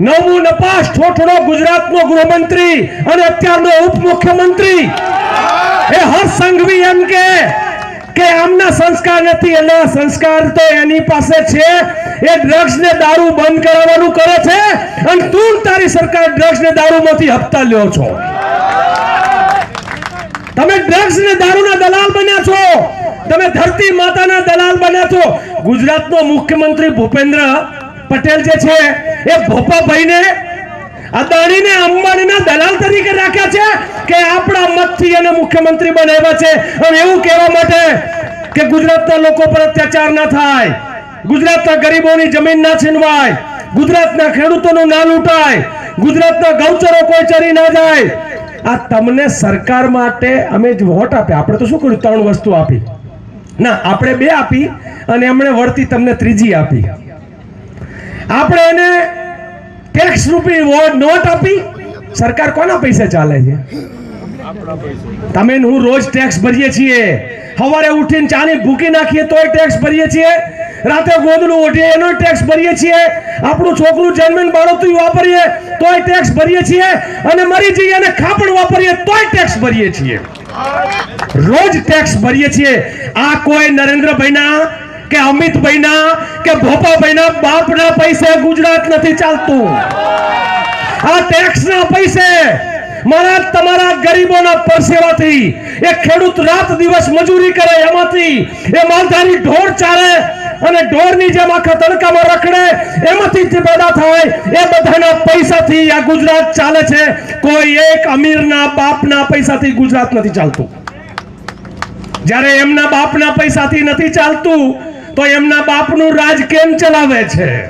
નવમું નપાસ ઠોઠડો ગુજરાતનો ગૃહમંત્રી અને અત્યારનો ઉપમુખ્યમંત્રી. એ હર સંઘવી એમ કે કે આમના સંસ્કાર નથી એટલે સંસ્કાર તો એની પાસે છે. એ ડ્રગ્સ ને દારૂ બંધ કરાવવાનું કરે છે અને તું તારી સરકાર ડ્રગ્સ ને દારૂમાંથી હપ્તા લ્યો છો. તમે ડ્રગ્સ ને દારૂના દલાલ બન્યા છો. તમે ધરતી માતાના દલાલ બન્યા છો. ગુજરાતનો મુખ્યમંત્રી ભૂપેન્દ્ર પટેલ જે છે, એ ભોપાભાઈને અદાણીને અંબાણીના દલાલ તરીકે રાખ્યા છે કે આપણા મતથી એને મુખ્યમંત્રી બનાવ્યા છે. અને એવું કહેવા માટે કે ગુજરાતના લોકો પર અત્યાચાર ના થાય. ગુજરાતના ગરીબોની જમીન ના છીનવાય. ગુજરાતના ખેડૂતોનું ના લૂંટાય. ગુજરાતના ગૌચરો કોઈ ચરી ના જાય. આ તમને સરકાર માટે અમે જ વોટ આપ્યા. આપણે તો શું કર્યું? ત્રણ વસ્તુ આપી. ના, આપણે બે આપી અને એમણે વળતી તમને ત્રીજી આપી. આપણે એને ટેક્સ રૂપી નોટ આપી. સરકાર કોના પૈસે ચાલે છે? તમે હું રોજ ટેક્સ ભરીએ છીએ. સવારે ઉઠીને ચાની ભૂકી નાખીએ તોય ટેક્સ ભરીએ છીએ. રાતે ગોદડું ઓઢીએ એનો ટેક્સ ભરીએ છીએ. આપણું છોકરું જન્મીને બાળોતું વાપરીએ તોય ટેક્સ ભરીએ છીએ. અને મરી જઈએ અને ખાપણ વાપરીએ તોય ટેક્સ ભરીએ છીએ. રોજ ટેક્સ ભરીએ છીએ. આ કોઈ નરેન્દ્રભાઈના કે અમિતભાઈના કે ભોપાભાઈના બાપના પૈસે ગુજરાત નથી ચાલતું. આ ટેક્સના પૈસે મારા તમારા ગરીબોના પરસેવાથી એ ખેડૂત રાત દિવસ મજૂરી કરે, એમાંથી એ માલધારી ઢોર ચારે અને ઢોરની જેમ આખા તડકામાં રખડે, એમાંથી જે પેદા થાય એ બધાના પૈસાથી આ ગુજરાત ચાલે છે. કોઈ એક અમીરના બાપના પૈસાથી ગુજરાત નથી ચાલતું. જ્યારે એમના બાપના પૈસાથી નથી ચાલતું તો એમના બાપનું રાજ કેમ ચલાવે છે?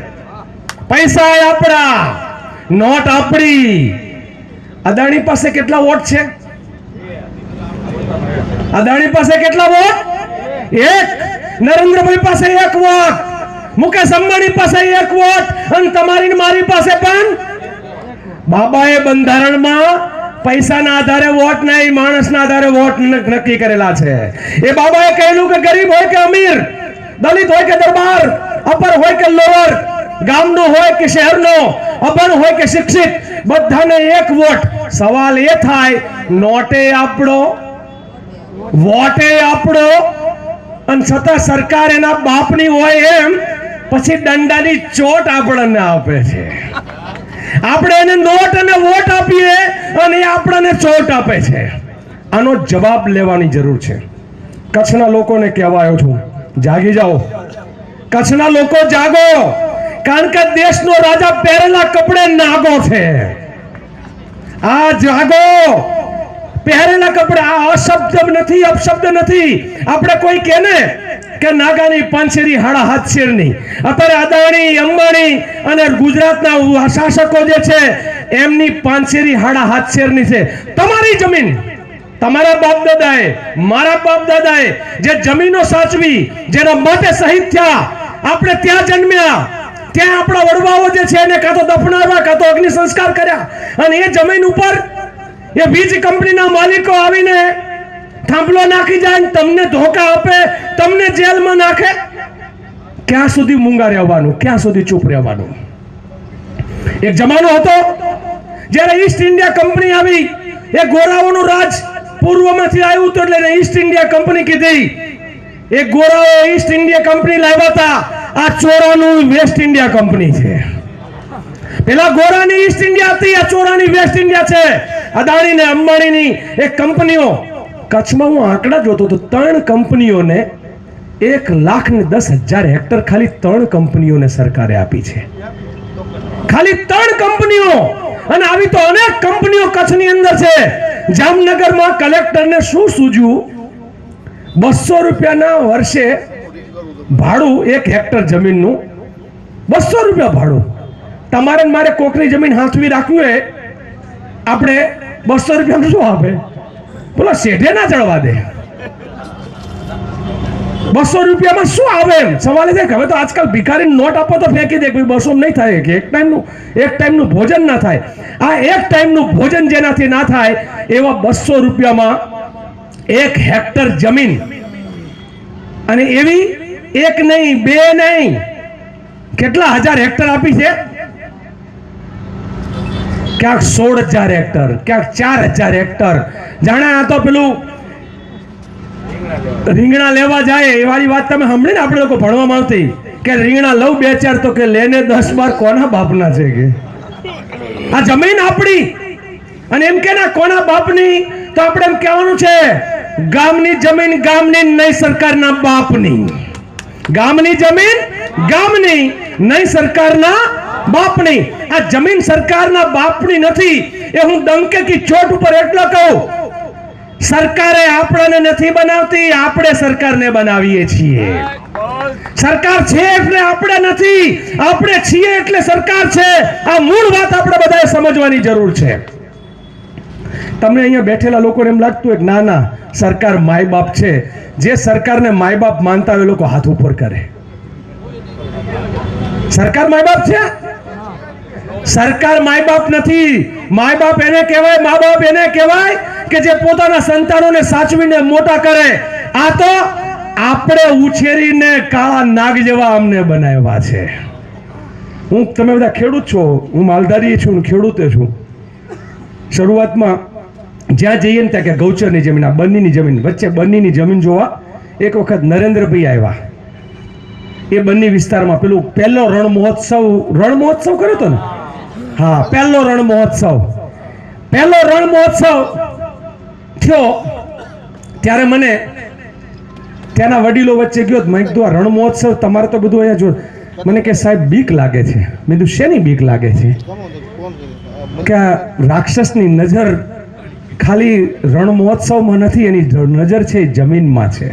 પૈસા આપણા, નોટ આપણી. અદાણી પાસે કેટલા વોટ છે? અદાણી પાસે કેટલા વોટ? એક. નરેન્દ્રભાઈ પાસે એક વોટ. મુકેશ અંબાણી પાસે એક વોટ. અને તમારી મારી પાસે પણ બાબાએ બંધારણમાં પૈસાના આધારે વોટ નહીં, માણસના આધારે વોટ નક્કી કરેલા છે. એ બાબાએ કહેલું કે ગરીબ હોય કે અમીર. દલિત હોય કે દરબાર, અપર હોય કે લોઅર, ગામનો હોય કે શહેરનો, અભણ હોય કે શિક્ષિત, બધાને એક વોટ. સવાલ એ થાય, નોટે આપણો, વોટે આપણો, અને છતાં સરકાર એના બાપની હોય એમ, પછી દંડાની ચોટ આપણને આપે છે. આપણે એને નોટ અને વોટ આપીએ, અને એ આપણને ચોટ આપે છે. આનો જવાબ લેવાની જરૂર છે. કચ્છના લોકોને કહેવાયો છું. જાગી જાઓ. કચ્છના લોકો જાગો. કારણ કે દેશનો રાજા પહેરેલા કપડે નાગો છે. આ જાગો. પહેરેલા કપડે આ અશબ્દ નથી, અપશબ્દ નથી. આપણે કોઈ કે ને કે નાગાની પાંચેરી હાડા હાથ શેરની. અત્યારે અદાણી, અંબાણી અને ગુજરાતના શાસકો જે છે, એમની પાંચેરી હાડા હાથ શેરની છે. તમારી જમીન તમારા બાપ દાદાએ, મારા બાપ દાદાએ જે જમીનો સાચવી, જેના માટે શહીદ થયા, આપણે ત્યાં જન્મ્યા. ત્યાં આપણા વડવાઓ જે છે એને કાં તો દફનાવ્યા, કાં તો અગ્નિ સંસ્કાર કર્યા. અને એ જમીન ઉપર એ વીજ કંપનીના માલિકો આવીને થાંભલો નાખી જાય તમને ધોકા આપે, તમને જેલમાં નાખે. ક્યાં સુધી મૂંગા રહેવાનું? ક્યાં સુધી ચૂપ રહેવાનું? એક જમાનો હતો, જ્યારે ઈસ્ટ ઇન્ડિયા કંપની આવી, એ ગોરાઓનું રાજ પૂર્વમાંથી આવ્યું હતું એટલે ઈસ્ટ ઇન્ડિયા કંપની કીધી. એ ગોરાઓ ઈસ્ટ ઇન્ડિયા કંપની લાવ્યા હતા. આ ચોરાનું વેસ્ટ ઇન્ડિયા કંપની છે. પેલા ગોરાની ઈસ્ટ ઇન્ડિયા હતી, આ ચોરાની વેસ્ટ ઇન્ડિયા છે. અદાણી ને અંબાણીની એક કંપનીઓ. કચ્છમાં હું આંકડા જોતો તો ત્રણ કંપનીઓને એક લાખ ને દસ હજાર હેક્ટર ખાલી ત્રણ કંપનીઓને સરકારે આપી છે. ખાલી ત્રણ કંપનીઓ. અને આવી તો અનેક કંપનીઓ કચ્છની અંદર છે. જામનગરમાં કલેક્ટરને શું સૂજ્યું? બસો રૂપિયાના વર્ષે ભાડું એક હેક્ટર જમીનનું. બસો રૂપિયા ભાડું. તમારે મારે કોકની જમીન હાથવી રાખવી હોય, આપણે બસો રૂપિયાનું શું આપે? બોલો શેઠે ના ચડવા દે. બસો રૂપિયામાં શું આવે એમ? સવાલ છે કે હવે તો આજકાલ ભિખારી નોટ આપો તો ફેંકી દે, કોઈ બસો નહીં થાય કે એક ટાઈમનું એક ટાઈમનું ભોજન ના થાય. આ એક ટાઈમનું ભોજન જેનાથી ના થાય, એવા બસો રૂપિયામાં એક હેક્ટર જમીન. અને એવી એક નહીં, બે નહીં. કેટલા હજાર હેક્ટર આપી છે? ક્યાંક સોળ હજાર હેક્ટર, ક્યાંક ચાર હજાર હેક્ટર. જાણે આ તો પેલું રીંગણા લેવા જાય, એ વાળી વાત તમે સાંભળી ને આપણે લોકો ભણવામાં આવતી કે રીંગણા લઉં બે ચાર તો કે લેને દસ બાર કોના બાપના છે કે? આ જમીન આપણી. અને એમ કે ના, કોના બાપની? તો આપણે એમ કહેવાનું છે, ગામની જમીન ગામની, નહીં સરકારના બાપની. ગામની જમીન ગામની, નહીં સરકારના બાપની. આ જમીન સરકારના બાપની નથી. એ હું ડંકે કી ચોટ ઉપર એટલો કહું સરકારે આપણને નથી બનાવતી, આપણે સરકારને બનાવીએ છીએ. સરકાર છે એટલે આપણે નથી, આપણે છીએ એટલે સરકાર છે. આ મૂળ વાત આપણે બધાએ સમજવાની જરૂર છે. તમને અહીંયા બેઠેલા લોકોને એમ લાગતું હોય ના ના, સરકાર માય બાપ છે. જે સરકારને માય બાપ માનતા હોય લોકો હાથ ઉપર કરે. સરકાર માય બાપ છે? સરકાર માય બાપ નથી. માય બાપ એને કહેવાય મા બાપ એને કહેવાય કે જે પોતાના સંતાનોને સાચવીને મોટા કરે. આ તો આપણે ઉછેરીને કાળા નાગ જેવા અમને બનાવ્યા છે. હું, તમે બધા ખેડૂત છો. હું માલધારી છું ખેડૂતે છું. શરૂઆતમાં જ્યાં જઈએ ને ત્યાં કે ગૌચરની જમીન, આ બંનીની જમીન, વચ્ચે બંનીની જમીન જોવા, એક વખત નરેન્દ્રભાઈ આવ્યા. એ બંને વિસ્તારમાં પેલું પહેલો રણ મહોત્સવ રણ મહોત્સવ કર્યો હતો ને? હા, પહેલો રણ મહોત્સવ. પહેલો રણ મહોત્સવ થયો ત્યારે મને ત્યાંના વડીલો વચ્ચે ગયો મેં કીધું, આ રણ મહોત્સવ તમારે તો બધું અહીંયા જો. મને કે, સાહેબ, બીક લાગે છે. મેં કીધું, શેની બીક લાગે છે? કે આ રાક્ષસની નજર ખાલી રણ મહોત્સવમાં નથી, એની નજર છે જમીનમાં છે.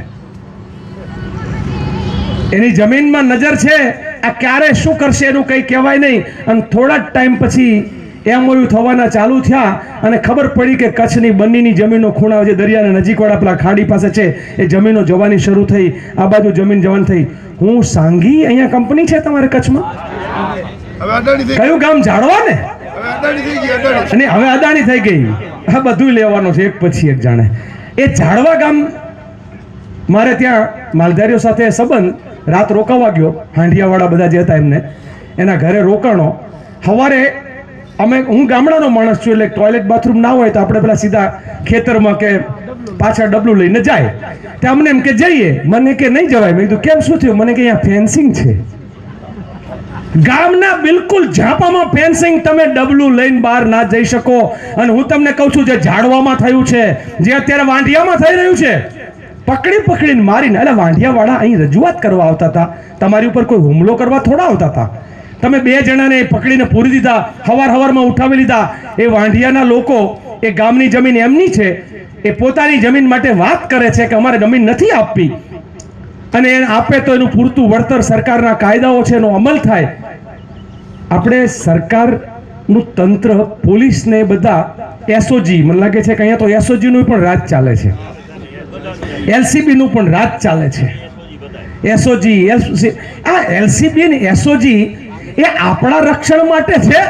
એની જમીનમાં નજર છે આ ક્યારે શું કરશે એનું કંઈ કહેવાય નહીં. અને થોડા જ ટાઈમ પછી એમઓયુ થવાના ચાલુ થયા અને ખબર પડી કે કચ્છની બંનીની જમીનો ખૂણા જે દરિયાના નજીકવાળા પેલા ખાડી પાસે છે એ જમીનો જવાની શરૂ થઈ. આ બાજુ જમીન જવાની થઈ. હું સાંગી અહીંયા કંપની છે તમારે કચ્છમાં? કયું ગામ જાણવા ને? અને હવે અદાણી થઈ ગઈ. આ બધું લેવાનું છે એક પછી એક જાણે. એ ઝાડવા ગામ મારે ત્યાં માલધારીઓ સાથે સંબંધ રાત રોકાવા ગયો હાંડિયાવાળા બધા જે હતા એમને. એના ઘરે રોકાણો. સવારે અમે, હું ગામડાનો માણસ છું એટલે ટોયલેટ બાથરૂમ ના હોય તો આપણે પેલા સીધા ખેતરમાં કે પાછળ ડબલું લઈને જાય. તે અમને એમ કે જઈએ. મને કે નહીં જવાય. મેં કીધું, કેમ શું થયું? મને કે અહીંયા ફેન્સિંગ છે. ગામના બિલકુલ ઝાપામાં ફેન્સિંગ તમે ડબલું લઈને બહાર ના જઈ શકો. અને હું તમને કહું છું, જે ઝાડવામાં થયું છે, જે અત્યારે વાંઢિયામાં થઈ રહ્યું છે પકડી પકડીને મારીને એટલે વાંઢિયાવાળા અહીં રજૂઆત કરવા આવતા હતા. તમારી ઉપર કોઈ હુમલો કરવા થોડા આવતા હતા? તમે બે જણાને પકડીને પૂરી દીધા હવાર હવારમાં ઉઠાવી લીધા. એ વાંઢિયાના લોકો, એ ગામની જમીન એમની છે. એ પોતાની જમીન માટે વાત કરે છે કે અમારે જમીન નથી આપવી. અને એને આપે તો એનું પૂરતું વળતર સરકારના કાયદાઓ છે, એનો અમલ થાય. આપણે સરકારનું તંત્ર, પોલીસને બધા એસઓજી, મને લાગે છે કે અહીંયા તો એસઓજીનું પણ રાજ ચાલે છે. એલસીબી નું પણ રાજ ચાલે છે. એસઓજી આ એલસીબી ને એસઓજી એ આપણા રક્ષણ માટે છે?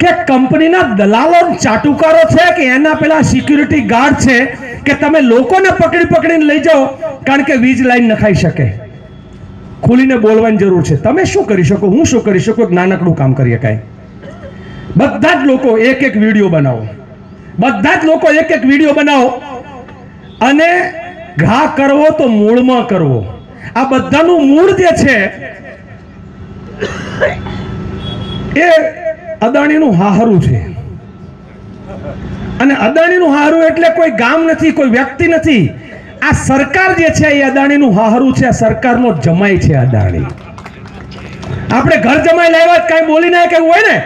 કે કંપનીના દલાલો ચાટુકારો છે કે એના પેલા સિક્યુરિટી ગાર્ડ છે કે તમે લોકોને પકડી પકડીને લઈ જાઓ કારણ કે વીજ લાઈન નખાઈ શકે? ખુલીને બોલવાની જરૂર છે. તમે શું કરી શકો? હું શું કરી શકું? એક નાનકડું કામ કરીએ કાંઈ. બધા જ લોકો એક એક વીડિયો બનાવો. બધા જ લોકો એક એક વીડિયો બનાવો. અને ઘા કરવો તો મૂળમાં કરવો. આ બધાનું મૂળ જે છે, એ અદાણીનું હાહરું છે. અને અદાણીનું હારું એટલે કોઈ ગામ નથી, કોઈ વ્યક્તિ નથી. આ સરકાર જે છે, એ અદાણીનું હાહરું છે. આ સરકારનો જમાય છે અદાણી. આપણે ઘર જમાઈ લાવ્યા કાંઈ બોલી ના કઈ હોય ને?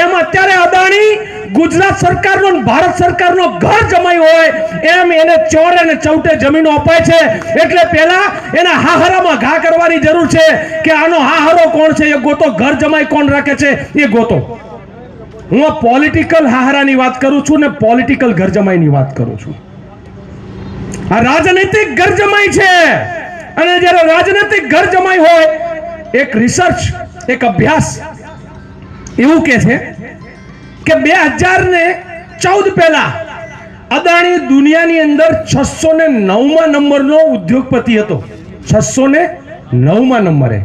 એમ અત્યારે અદાણી ગુજરાત સરકારનો ભારત સરકારનો ઘર જમાઈ હોય, એમ એને ચોર અને ચૌટે જમીનો અપાય છે. એટલે પહેલા એના હાહરામાં ઘા કરવાની જરૂર છે કે આનો હાહરો કોણ છે? એ ગોતો. ઘર જમાઈ કોણ રાખે છે? એ ગોતો. હું આ પોલિટિકલ હાહરાની વાત કરું છું ને પોલિટિકલ ઘર જમાઈની વાત કરું છું. આ રાજનૈતિક ઘર જમાઈ છે. અને જ્યારે રાજનૈતિક ઘર જમાઈ હોય, એક રિસર્ચ એક અભ્યાસ એવું કે છે કે બે હજાર ને ચૌદ પહેલા અદાણી દુનિયાની અંદર છસો ને નવમાં નંબરનો ઉદ્યોગપતિ હતો. છસો ને નવમાં નંબરે.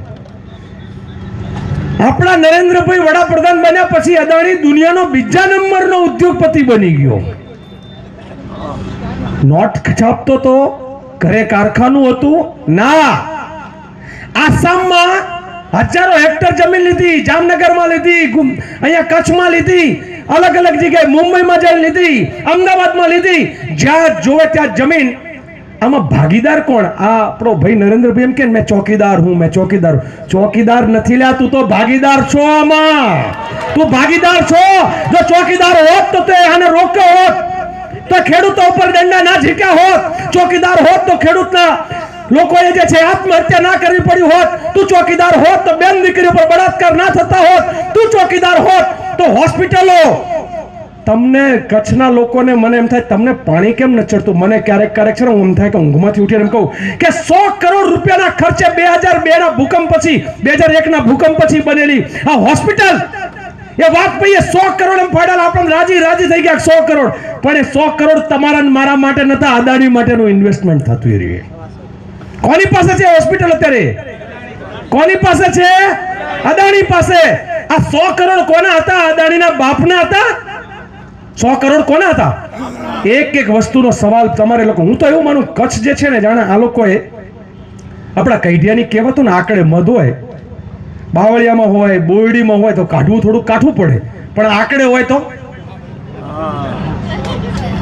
આપણા નરેન્દ્રભાઈ વડાપ્રધાન બન્યા પછી અદાણી દુનિયાનો બીજા નંબરનો ઉદ્યોગપતિ બની ગયો. નોટ છાપતો તો ઘરે કારખાનું હતું. ના. આસામમાં હજારો હેક્ટર જમીન લીધી, જામનગરમાં લીધી અહીંયા કચ્છમાં લીધી. અલગ અલગ જગ્યાએ મુંબઈમાં જઈને લીધી, અમદાવાદમાં લીધી. જ્યાં જોવે ત્યાં જમીન. આમાં ભાગીદાર કોણ? આ આપણો ભાઈ નરેન્દ્રભાઈ એમ કે મેં ચોકીદાર હું, મેં ચોકીદાર ચોકીદાર નથી લ્યા, તું તો ભાગીદાર છો આમાં. તું ભાગીદાર છો. જો ચોકીદાર હોત તો તે આને રોક્યો હોત. તો ખેડૂતો ઉપર દંડા ના ઝીક્યા હોત. ચોકીદાર હોત તો ખેડૂતના લોકોએ જે છે આત્મહત્યા ના કરવી પડી હોત. તું ચોકીદાર હોત તો બેન દીકરી ઉપર બળાત્કાર ના થતા હોત. તું ચોકીદાર હોત તો હોસ્પિટલો. તમને કચ્છના લોકોને મને એમ થાય, તમને પાણી કેમ ન ચડતું? મને ક્યારેક ક્યારેક છે ને હું એમ થાય કે ઊંઘમાંથી ઉઠીને એમ કહું કે સો કરોડ રૂપિયાના ખર્ચે બે હજાર બે ના ભૂકંપ પછી, બે હજાર એક ના ભૂકંપ પછી બનેલી આ હોસ્પિટલ. એ વાજપેયીએ સો કરોડ એમ ફાડેલા આપણને રાજી રાજી થઈ ગયા સો કરોડ. પણ એ સો કરોડ તમારા મારા માટે નતા, અદાણી માટેનું ઇન્વેસ્ટમેન્ટ થતું રહ્યું. કોની પાસે છે હોસ્પિટલ અત્યારે? કોની પાસે છે? અદાણી પાસે. આ સો કરોડ કોના હતા? અદાણીના બાપના હતા? સો કરોડ કોના હતા? એક એક વસ્તુનો સવાલ તમારે લોકો, હું તો એવું માનું, કચ્છ જે છે ને, જાણે આ લોકોએ આપણા કૈઢિયાની કહેવતું ને આકડે મધ હોય, બાવળિયામાં હોય, બોરડીમાં હોય, તો કાઢવું થોડું કાઠું પડે. પણ આકડે હોય તો?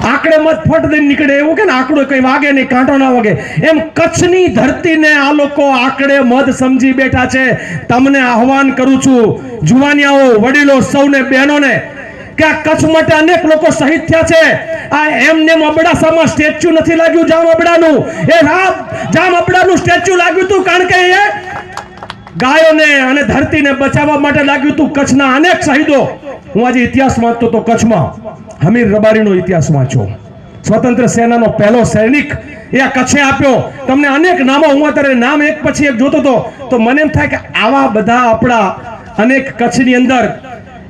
આકડે મત ફટ દઈને નીકળે એવું કે ને, આકડો કઈ વાગે નહીં, કાંટો ના વાગે. એમ કચ્છની ધરતીને આ લોકો આકડે મધ સમજી બેઠા છે. તમને આહવાન કરું છું, જુવાનિયાઓ, વડીલો, સૌને, બહેનોને, કે આ કચ્છ માટે અનેક લોકો શહીદ થયા છે. આ એમને અબડાસામાં સ્ટેચ્યુ નથી લાગ્યું, જામ અબડાનું. એ જામ અબડાનું સ્ટેચ્યુ લાગ્યું હતું કારણ કે એ ગાયોને અને ધરતીને બચાવવા માટે લાગ્યું હતું કચ્છના અનેક શહીદો. હું આજે ઇતિહાસ વાંચતો હતો કચ્છમાં હમીર રબારીનો ઇતિહાસ વાંચ્યો. સ્વતંત્ર સેનાનો પહેલો સૈનિક એ આ કચ્છે આપ્યો. તમને અનેક નામો હું અત્યારે નામ એક પછી એક જોતો હતો. તો મને એમ થાય કે આવા બધા આપણા અનેક કચ્છની અંદર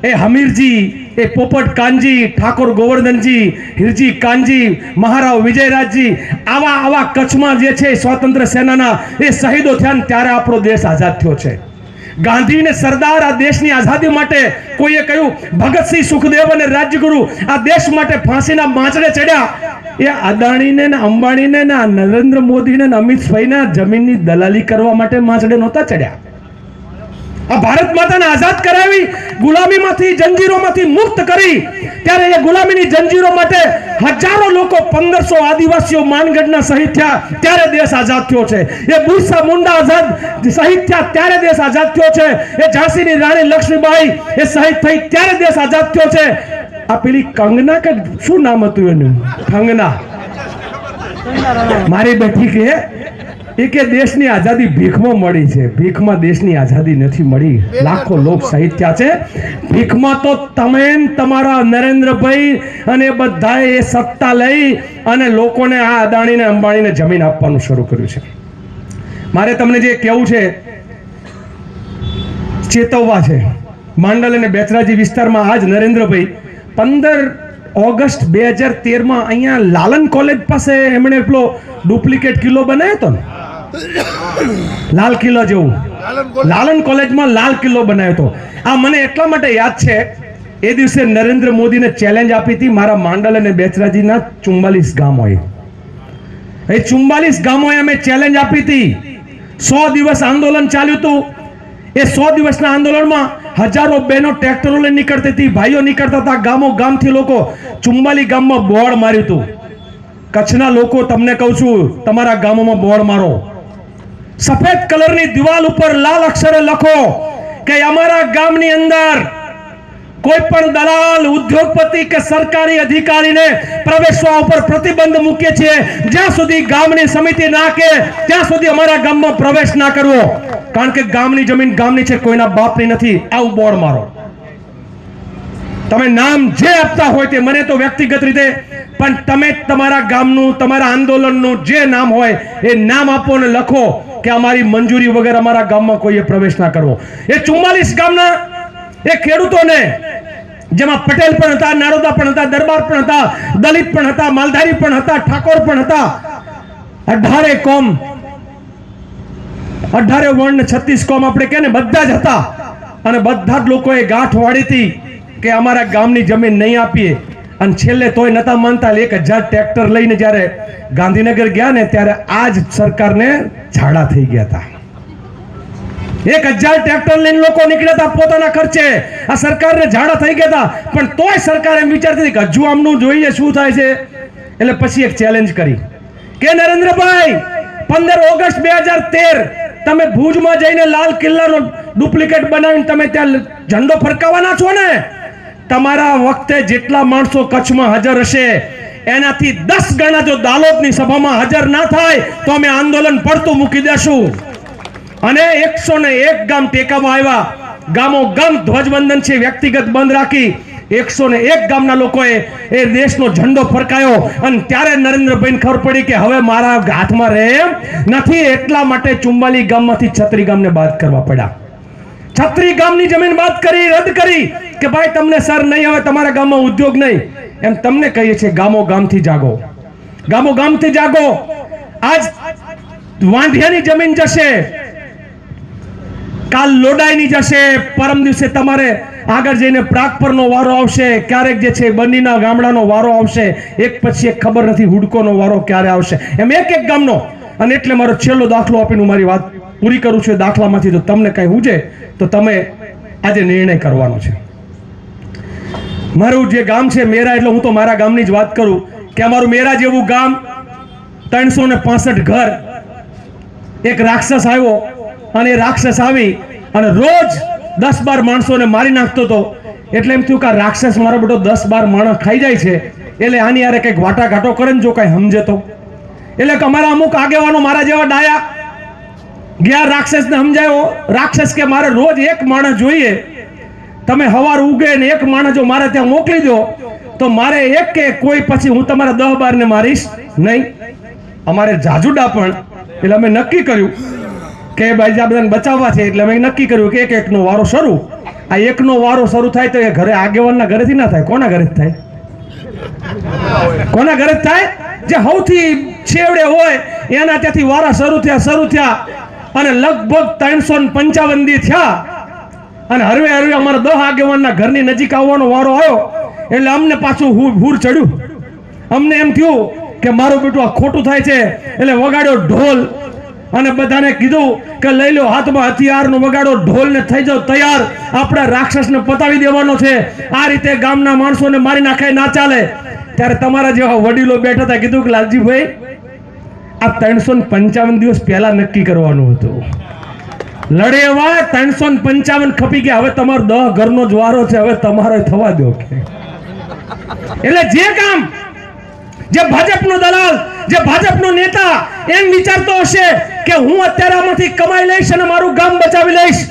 એ હમીરજી, એ પોપટ કાનજી, ઠાકોર ગોવર્ધનજી, હિરજી કાનજી, મહારાવ વિજયરાજજી, આવા આવા કચ્છમાં જે છે એ સ્વાતંત્ર્ય સેનાના એ શહીદો થયા ત્યારે આપણો દેશ આઝાદ થયો છે. ગાંધી ને સરદાર આ દેશની આઝાદી માટે કોઈએ કહ્યું, ભગતસિંહ સુખદેવ અને રાજગુરુ આ દેશ માટે ફાંસીના માંચડે ચડ્યા. એ અદાણીને ને અંબાણીને ને નરેન્દ્ર મોદીને ને અમિતભાઈના જમીનની દલાલી કરવા માટે માંચડે નહોતા ચડ્યા. આ ભારત માતાને આઝાદ કરાવી, ગુલામીમાંથી જંજીરોમાંથી મુક્ત કરી, ત્યારે એ ગુલામીની જંજીરો માટે હજારો લોકો, પંદરસો આદિવાસીઓ માનગઢના શહીદ થયા, ત્યારે દેશ આઝાદ થયો છે. એ બિરસા મુંડા આઝાદ શહીદ થયા, ત્યારે દેશ આઝાદ થયો છે. એ ઝાંસીની રાણી લક્ષ્મીબાઈ એ શહીદ થઈ, ત્યારે દેશ આઝાદ થયો છે. આ પેલી કંગના કે શું નામ હતું એનું? કંગના. મારી બેઠી કે એ દેશની આઝાદી ભીખમાં મળી છે. ભીખમાં દેશની આઝાદી નથી મળી. લાખો લોક સાહિત્ય છે. ભીખમાં તો તમે તમારા નરેન્દ્રભાઈ અને બધાએ એ સત્તા લઈ અને લોકોને આ અદાણીને અંબાણીને જમીન આપવાનું શરૂ કર્યું છે. મારે તમને જે કહેવું છે, ચેતવવા છે. માંડલ અને બેચરાજી વિસ્તારમાં આજ નરેન્દ્રભાઈ પંદર ઓગસ્ટ બે હજાર તેરમાં અહીંયા લાલન કોલેજ પાસે એમણે પેલો ડુપ્લિકેટ કિલ્લો બનાવ્યો હતો ને? લાલ કિલ્લો જેવું. લાલન કોલેજમાં લાલ કિલ્લો બનાવ્યો હતો આ મને એટલા માટે યાદ છે એ દિવસે નરેન્દ્ર મોદીને ચેલેન્જ આપી હતી મારા માંડલ અને બેચરાજીના ચુમ્બાલીસ ગામોએ. એ ચુમ્બાલીસ ગામોએ અમે ચેલેન્જ આપી હતી. સો દિવસ આંદોલન ચાલ્યું હતું. એ સો દિવસના આંદોલનમાં હજારો બહેનો ટ્રેક્ટરો લઈને નીકળતી હતી, ભાઈઓ નીકળતા હતા. ગામો ગામથી લોકો ચુંબાલી ગામમાં બોર્ડ માર્યું હતું. કચ્છના લોકો, તમને કહું છું, તમારા ગામોમાં બોર્ડ મારો. સફેદ કલરની દિવાલ ઉપર લાલ અક્ષરે લખો કે અમારા ગામની અંદર કોઈ પણ દલાલ, ઉદ્યોગપતિ કે સરકારી અધિકારીને પ્રવેશવા ઉપર પ્રતિબંધ મૂકીએ છીએ. જ્યાં સુધી ગામની સમિતિ ના કે, ત્યાં સુધી અમારા ગામમાં પ્રવેશ ના કરવો. કારણ કે ગામની જમીન ગામની છે, કોઈના બાપની નથી. આવું બોર્ડ મારો. તમે નામ જે આપતા હોય તે મને તો વ્યક્તિગત રીતે, પણ તમે તમારા ગામનું, તમારા આંદોલનનું જે નામ હોય, એ નામ આપો અને લખો કે અમારી મંજૂરી વગર અમારા ગામમાં કોઈએ પ્રવેશ ના કરવો. એ ચુમ્માલીસ ગામના, એ ખેડૂતોને જેમાં પટેલ પણ હતા, નારોદા પણ હતા, દરબાર પણ હતા, દલિત પણ હતા, માલધારી પણ હતા, ઠાકોર પણ હતા. અઢારે કોમ. અઢારે વર્ણ છત્રીસ કોમ આપણે કે ને બધા જ હતા. અને બધા જ લોકોએ ગાંઠ વાળી હતી કે અમારા ગામની જમીન નહીં આપીએ. અને છેલ્લે તોય નતા માનતા એક હજાર ટ્રેક્ટર લઈને જ્યારે ગાંધીનગર ગયા ને, ત્યારે આ જ સરકારને ઝાડા થઈ ગયા હતા. એક હજાર ટ્રેક્ટર લઈને લોકો નીકળ્યા પોતાના ખર્ચે. આ સરકારને ઝાડા થઈ ગયા પણ તોય સરકાર એમ વિચારતી કે શું થાય છે. એટલે પછી એક ચેલેન્જ કરી. કે નરેન્દ્રભાઈ, પંદર ઓગસ્ટ બે હજાર તેર તમે ભુજમાં જઈને લાલ કિલ્લાનો ડુપ્લિકેટ બનાવીને તમે ત્યાં ઝંડો ફરકાવાના છો ને? તમારા વખતે જેટલા માણસો કચ્છમાં હાજર હશે, એનાથી દસ ગણા જો દાલોદની સભામાં હાજર ના થાય, તો અમે આંદોલન પડતું મૂકી દેશું. અને એકસો ને એક ગામ ટેકામાં આવ્યા. ગામો ગામ ધ્વજવંદન છે, વ્યક્તિગત બંધ રાખી. એકસો ને એક ગામના લોકોએ એ દેશનો ઝંડો ફરકાયો. અને ત્યારે નરેન્દ્રભાઈને ખબર પડી કે હવે મારા હાથમાં રહે નથી, એટલા માટે ચુમ્બાલી ગામમાંથી છત્રી ગામને બાદ કરવા પડ્યા. છત્રી ગામની જમીન બાદ કરી, રદ કરી કે ભાઈ તમને સર નહીં હવે તમારા ગામમાં ઉદ્યોગ નહીં. એમ તમને કહીએ છીએ, ગામો ગામથી જાગો. ગામો ગામથી જાગો. આજ વાંઢિયાની જમીન જશે. કાલ લોડાઈની જશે. પરમ દિવસે તમારે આગળ જઈને પ્રાગપરનો વારો આવશે. ક્યારેક જે છે બનીના ગામડાનો વારો આવશે. એક પછી એક ખબર નથી હુડકોનો વારો ક્યારે આવશે. એમ એક એક ગામનો. અને એટલે મારો છેલ્લો દાખલો આપીને હું મારી વાત પૂરી કરું છું દાખલામાંથી જો તમને કંઈ હુજે, તો તમે આજે નિર્ણય કરવાનો છે. મારું જે ગામ છે મેરા, એટલે હું તો મારા ગામની જ વાત કરું કે અમારું મેરા જેવું ગામ ત્રણસો ને ઘર એક રાક્ષસ આવ્યો. અને રાક્ષસ આવી અને રોજ દસ બાર માણસોને મારી નાખતો હતો એટલે એમ થયું કે રાક્ષસ મારો બેટો દસ બાર માણસ ખાઈ જાય છે, એટલે આની યારે કંઈક વાટાઘાટો કરે ને જો કાંઈ સમજે તો. એટલે કે અમારા અમુક આગેવાનો મારા જેવા ડાયા. ગયા રાક્ષસને સમજાયો, રાક્ષસ કે મારે રોજ એક માણસ જોઈએ. તમે હવાર ઉગે ને એક માણસ જો મારે ત્યાં મોકલી દો, તો મારે એક કે કોઈ પછી હું તમારા દહ બારને મારીશ નહીં. અમારે જાજુડા પણ, એટલે અમે નક્કી કર્યું કે ભાઈ આ બધાને બચાવવા છે, એટલે અમે નક્કી કર્યું કે એક એકનો વારો શરૂ. આ એકનો વારો શરૂ થાય તો એ ઘરે આગેવાનના ઘરેથી ના થાય. કોના ઘરે થાય? કોના ઘરે થાય? જે સૌથી છેવડે હોય, એના ત્યાંથી વારા શરૂ થયા શરૂ થયા, અને લગભગ ત્રણસો પંચાવન દી થયા. અને હરવે હરવે અમારા દહ આગેવાનના ઘરની નજીક આવવાનો વારો આવ્યો, એટલે અમને પાછું હુર ચડ્યું. અમને એમ થયું કે મારું બેટું આ ખોટું થાય છે, એટલે વગાડ્યો ઢોલ. અને બધાને કીધું કે લઈ લો, હાથમાં હથિયારનો વગાડો ઢોલ ને થઈ જાઓ તૈયાર. આપણે રાક્ષસને પતાવી દેવાનો છે. આ રીતે ગામના માણસોને મારી નાખે, ના ચાલે. ત્યારે તમારા જેવા વડીલો બેઠા હતા, કીધું કે લાલજીભાઈ, આ ત્રણસો પંચાવન દિવસ પહેલા નક્કી કરવાનું હતું. લડે એવા ત્રણસો પંચાવન ખપી ગયા. હવે તમારો દહ ઘરનો જવારો વારો છે, હવે તમારે થવા દો કે. એટલે જે કામ, જે ભાજપનો દલાલ જે ભાજપનો નેતા, એમ વિચારતો હશે કે હું અત્યારે આમાંથી કમાઈ લઈશ અને મારું ગામ બચાવી લઈશ.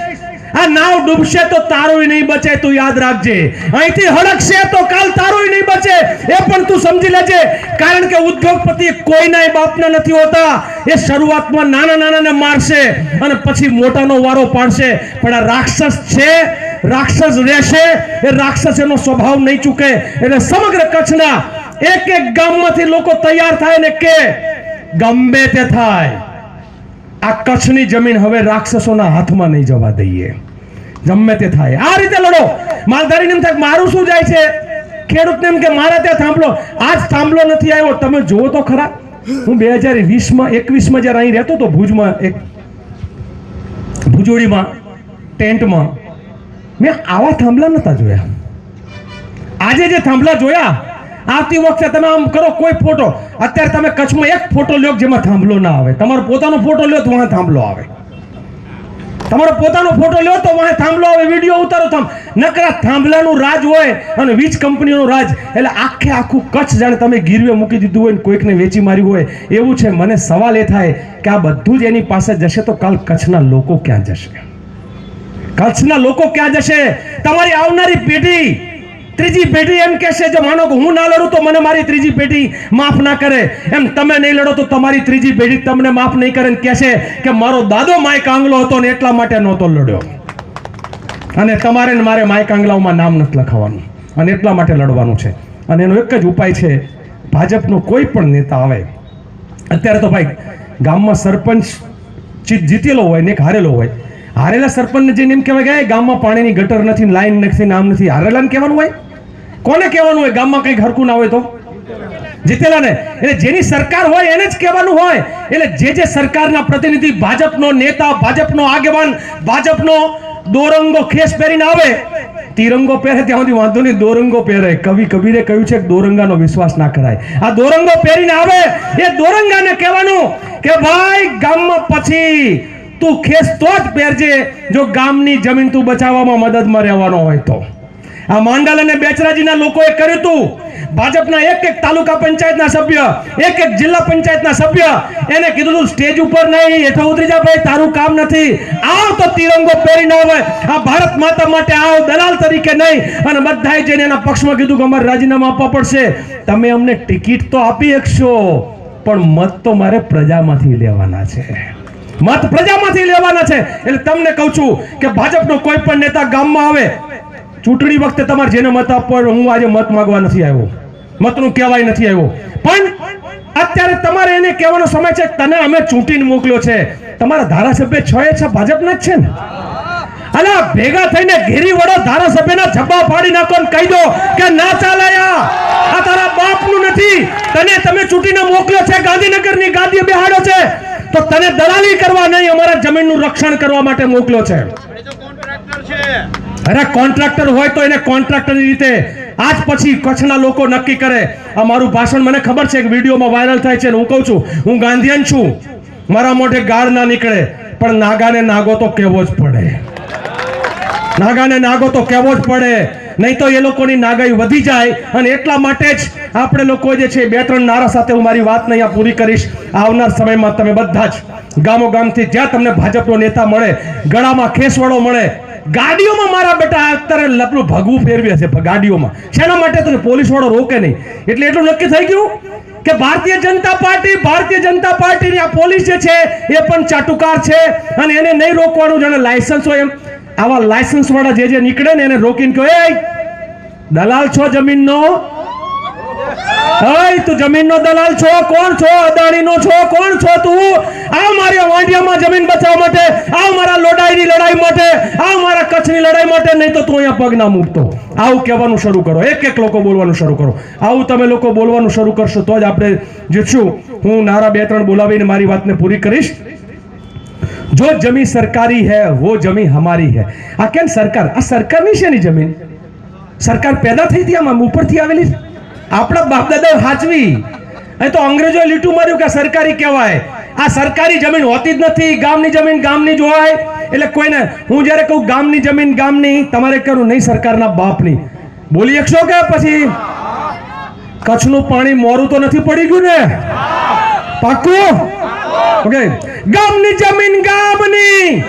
આ નાવ ડૂબશે તો તારોય નહીં બચે, તું યાદ રાખજે. અહીંથી હડકશે તો કાલ તારોય નહીં બચે. એ પણ તું સમજી લેજે. કારણ કે ઉદ્યોગપતિ કોઈના બાપના નથી હોતા. એ શરૂઆતમાં નાના નાનાને મારશે અને પછી મોટાનો વારો પાડશે. પણ આ રાક્ષસ છે, રાક્ષસ રહેશે. એ રાક્ષસ એનો સ્વભાવ નહીં ચૂકે. એટલે સમગ્ર કચ્છના એક એક ગામમાંથી લોકો તૈયાર થાય ને કે ગમે તે થાય. આ કચ્છની જમીન હવે રાક્ષસોના હાથમાં નહીં જવા દઈએ. ગમે તે થાય. આ રીતે લડો. માલધારી એમ થાય મારું શું જાય છે? ખેડૂતને એમ કે મારા ત્યાં થાંભલો. આજ થાંભલો નથી આવ્યો. તમે જુઓ તો ખરા. હું બે હજાર વીસમાં, એકવીસમાં જ્યારે અહીં રહેતો હતો ભુજમાં એક ભુજોડીમાં, ટેન્ટમાં. મેં આવા થાંભલા નતા જોયા. આજે જે થાંભલા જોયા આવતી વખતે તમે આમ કરો કોઈ ફોટો. અત્યારે તમે કચ્છમાં એક ફોટો લ્યો જેમાં થાંભલો ના આવે. તમારો પોતાનો ફોટો લ્યો તો વાં થાંભલો આવે. તમારો પોતાનો ફોટો લ્યો તો વાં થાંભલો આવે. વીડિયો ઉતારો થાંભ નકરા થાંભલાનું રાજ હોય અને વીજ કંપનીનું રાજ. એટલે આખે આખું કચ્છ જાણે તમે ગીરવે મૂકી દીધું હોય ને કોઈકને વેચી માર્યું હોય. એવું છે. મને સવાલ એ થાય કે આ બધું જ એની પાસે જશે તો કાલ કચ્છના લોકો ક્યાં જશે? કચ્છના લોકો ક્યાં જશે? તમારી આવનારી પેઢી ત્રીજી પેઢી એમ કહેશે જો માનો કે હું ના લડું તો મને મારી ત્રીજી પેઢી માફ ના કરે. એમ, તમે નહીં લડો તો તમારી ત્રીજી પેઢી તમને માફ નહીં કરે. કહેશે કે, મારો દાદો માય કાંગલો હતો ને એટલા માટે નહોતો લડ્યો. અને તમારે ને મારે માય કાંગલાઓમાં નામ નથી લખાવવાનું અને એટલા માટે લડવાનું છે. અને એનો એક જ ઉપાય છે, ભાજપનો કોઈ પણ નેતા આવે, અત્યારે તો ભાઈ ગામમાં સરપંચ જીતેલો હોય ને હારેલો હોય હારેલા સરપંચને જઈને એમ કહેવાય કે ગામમાં પાણીની ગટર નથી, લાઈન નથી, નામ નથી. હારેલાને કહેવાનું હોય? કોને કહેવાનું હોય? ગામમાં કંઈક હરકું ના હોય તો? જીતેલા ને એટલે જેની સરકાર હોય એને જ કહેવાનું હોય. એટલે જે જે સરકારના પ્રતિનિધિ ભાજપનો નેતા, ભાજપનો આગેવાન, ભાજપનો દોરંગો ખેસ પહેરીને આવે, તિરંગો પહેરે ત્યાં સુધી વાંધો નહીં, દોરંગો પહેરે. કવિ કબીરે કહ્યું છે કે, દોરંગાનો વિશ્વાસ ના કરાય. આ દોરંગો પહેરીને આવે, એ દોરંગાને કહેવાનું કે, ભાઈ, ગામમાં પછી તું ખેસ તો જ પહેરજે જો ગામની જમીન તું બચાવવામાં મદદમાં રહેવાનો હોય તો. આ માંડલ અને બેચરાજીના લોકોએ કર્યું હતું ભાજપના એક એક તાલુકા પંચાયતના સભ્ય, એક એક જિલ્લા પંચાયતના સભ્ય, એને કીધું તું, સ્ટેજ ઉપર નહીં હેઠો ઉતરી જા ભાઈ, તારું કામ નથી. આવ તો તિરંગો પહેરીને આવે આ ભારત માતા માટે આવ, દલાલ તરીકે નહીં. અને બધાએ જઈને એના પક્ષમાં કીધું કે અમારે રાજીનામું આપવા પડશે. તમે અમને ટિકિટ તો આપી શકશો, પણ મત તો મારે પ્રજામાંથી લેવાના છે. મત પ્રજામાંથી લેવાના છે. એટલે તમને કહું છું કે ભાજપનો કોઈ પણ નેતા ગામમાં આવે, ચૂંટણી વખતે તમારે જેને મત આપવો હું આજે મત માંગવા નથી આવ્યો. મતનું કહેવાય નથી આવ્યો. પણ અત્યારે તમારે એને કહેવાનો સમય છે તને અમે ચૂંટીને મોકલ્યો છે. તમારા ધારાસભ્ય છ એ છ, ભાજપના જ છે ને? અલા, ભેગા થઈને ઘેરી વડો ધારાસભ્યના જબ્બા પાડી નાખો ને કહી દો કે ના ચાલાયા. આ તારા બાપનું નથી. તને તમે ચૂંટીને મોકલ્યો છે, ગાંધીનગરની ગાદીએ બેહાડો છે. તો તને દલાલી કરવા નહીં, અમારા જમીનનું રક્ષણ કરવા માટે મોકલો છે. અરે કોન્ટ્રાક્ટર હોય તો એને કોન્ટ્રાક્ટરની રીતે આજ પછી કચ્છના લોકો નક્કી કરે. આ મારું ભાષણ મને ખબર છે કે વિડીયોમાં વાયરલ થાય છે હું કહું છું, હું ગાંધીયન છું. મારા મોઢે ગાળ ના નીકળે, પણ નાગાને નાગો તો કહેવો જ પડે. નાગાને નાગો તો કહેવો જ પડે. નહીં તો એ લોકોની નાગાઈ વધી જાય અને એટલા માટે જ આપણે લોકો જે છે, બે ત્રણ નારા સાથે હું મારી વાત અહીંયા પૂરી કરીશ. આવનાર સમયમાં તમે બધા જ ગામો ગામથી જ્યાં તમને ભાજપનો નેતા મળે, ગળામાં ખેસવાળો મળે, ગાડીઓમાં મારા બેટા અત્યારે લપલું ભગવું ફેરવે છે, ગાડીઓમાં. શેના માટે તો પોલીસ વાળો રોકે નહીં? એટલે એટલું નક્કી થઈ ગયું કે ભારતીય જનતા પાર્ટી, ભારતીય જનતા પાર્ટીની આ પોલીસ જે છે, એ પણ ચાટુકાર છે અને એને નહીં રોકવાનું જાણે લાયસન્સ હોય એમ. આવા લાયસન્સ વાળા જે જે નીકળે ને એને રોકીને કહો દલાલ છો જમીનનો? હઈ તું જમીનનો દલાલ છો? કોણ છો? અદાણીનો છો? કોણ છો તું? આવ મારી વાંડિયામાં જમીન બચાવવા માટે, આવ મારા લોડાઈની લડાઈ માટે, આવ મારા કચ્છની લડાઈ માટે, નહીં તો તું અહીંયા પગ ના મૂકતો. આવું કહેવાનું શરૂ કરો. એક એક લોકો બોલવાનું શરૂ કરો. આવું તમે લોકો બોલવાનું શરૂ કરશો તો જ આપણે જીતશું. હું નારા બે ત્રણ બોલાવીને મારી વાતને પૂરી કરીશ. જો જમીન સરકારી હે વો જમીન હમારી હે આ કેમ સરકાર આ સરકારની છે ની જમીન સરકાર પેદા થઈ હતી આમાં ઉપરથી આવેલી આપણા બાપ દાદા હાચવી એ તો અંગ્રેજોએ લીટું માર્યું કે સરકારી કહેવાય આ સરકારી જમીન હોતી જ નથી ગામની જમીન ગામની જોવાય એટલે કોઈને હું જ્યારે કહું ગામની જમીન ગામની તમારે કરું નહીં સરકારના બાપની બોલી શકશો કે પછી કચ્છનું પાણી મોરું તો નથી પડી ગયું ને? પાકું ઓકે. ગામની જમીન ગામની.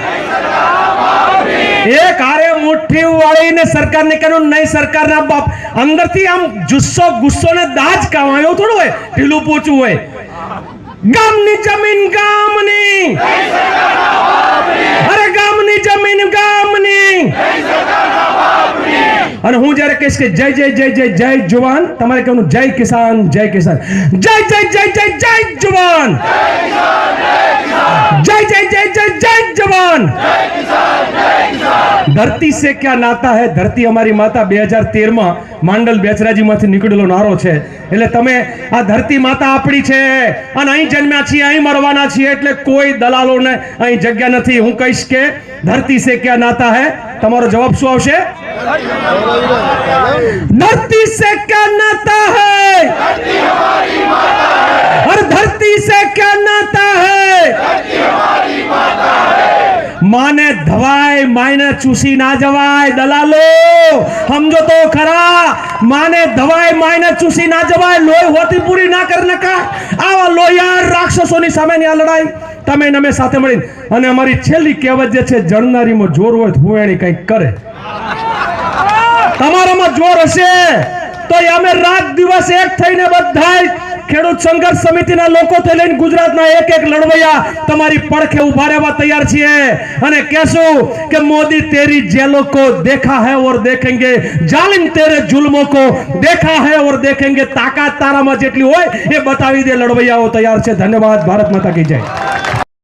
એક હારે મુઠ્ઠી વાળીને સરકારને કહ્યું નહીં, સરકારના બાપ. અંદરથી આમ જુસ્સો, ગુસ્સો ને દાજ કાવાયો થોડું હોય, ઢીલું પોચું હોય. ગામની જમીન ગામની. અરે ગામની જમીન ગામની. અને હું જયારે કહીશ કે જય જય જય જય જય જુવાન, તમારે કહેવાનું જય કિસાન જય કિસાન. જય જય જય જય જય જુવાન. જય જય જય જય જય જવાન. ધરતી સે ક્યાં નાતા હૈ? ધરતી અમારી માતા બે હજાર તેરમાં માંડલ બેચરાજીમાંથી નીકળેલો નારો છે. એટલે તમે આ ધરતી માતા આપણી છે. અને અહીં જન્મ્યા છીએ, અહીં મરવાના છીએ, એટલે કોઈ દલાલોને અહીં જગ્યા નથી. હું કહીશ કે ધરતી સે ક્યાં નાતા હૈ? તમારો જવાબ શું આવશે? ધરતી સે ક્યા નાતા હૈ? ધરતી સે ક્યા નાતા હૈ? માને ધવાય, માયને ચૂસી ના જવાય, દલાલો! સમજો તો ખરા! માને ધવાય, માયને ચૂસી ના જવાય, લોહી હોતી પૂરી ના કર નકા આવા લોહિયાર રાક્ષસોની સામેની આ લડાઈ તમે અમે સાથે મળીને. અને અમારી છેલ્લી કહેવત જે છે જણનારીમાં જોર હોય હુવેણી કંઈક કરે. તમારામાં જોર હશે તો અમે રાત દિવસ એક થઈને બધા ખેડૂત સંઘર્ષ સમિતિના લોકો થી લઈને ગુજરાતના એક એક લડવૈયા તમારી પડખે ઊભા રહેવા તૈયાર છીએ. અને કહેશું કે મોદી તેરી જે લોકો દેખા હૈ ઓર દેખેંગે. જાલિમ તેરે જુલ્મો કો દેખા હૈ ઓર દેખેંગે. તાકાત તારામાં જેટલી હોય એ બતાવી દે લડવૈયાઓ તૈયાર છે. ધન્યવાદ. ભારત માતા કી જય.